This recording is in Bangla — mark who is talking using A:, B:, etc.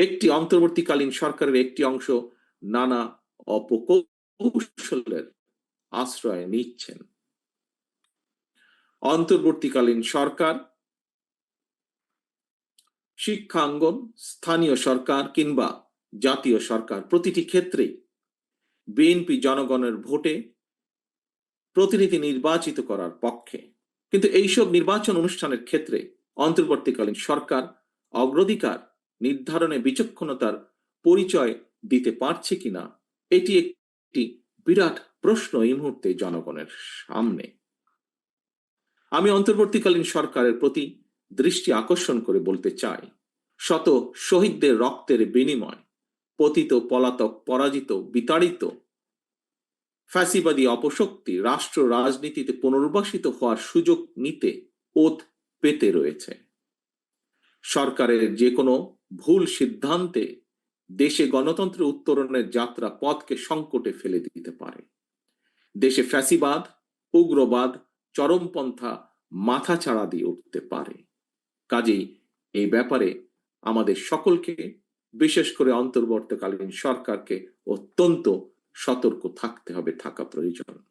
A: একটি অন্তর্বর্তীকালীন সরকারের একটি অংশ নানা অপকৌশলের আশ্রয় নিচ্ছেন। অন্তর্বর্তীকালীন সরকার, শিক্ষাঙ্গন, স্থানীয় সরকার কিংবা জাতীয় সরকার প্রতিটি ক্ষেত্রে বিএনপি জনগণের ভোটে প্রতিনিধি নির্বাচিত করার পক্ষে। কিন্তু এইসব নির্বাচন অনুষ্ঠানের ক্ষেত্রে অন্তর্বর্তীকালীন সরকার অগ্রাধিকার নির্ধারণে বিচক্ষণতার পরিচয় দিতে পারছে কিনা, এটি একটি বিরাট প্রশ্ন এই মুহূর্তে জনগণের সামনে। আমি অন্তর্বর্তীকালীন সরকারের প্রতি দৃষ্টি আকর্ষণ করে বলতে চাই, শত শহীদদের রক্তের বিনিময়, পতিত, পলাতক, পরাজিত, বিতাড়িত, ফ্যাসিবাদী অপশক্তি রাষ্ট্র রাজনীতিতে পুনর্বাসিত হওয়ার সুযোগ নিতে ওত পেতে রয়েছে। সরকারের যে কোনো ভুল সিদ্ধান্তে দেশে গণতন্ত্র উত্তরণের যাত্রা পথকে সংকটে ফেলে দিতে পারে। দেশে ফ্যাসিবাদ, উগ্রবাদ, চরমপন্থা মাথা ছাড়া দিয়ে উঠতে পারে। কাজেই এই ব্যাপারে আমাদের সকলকে, বিশেষ করে অন্তর্বর্তীকালীন সরকারকে অত্যন্ত সতর্ক থাকতে হবে, থাকা প্রয়োজন।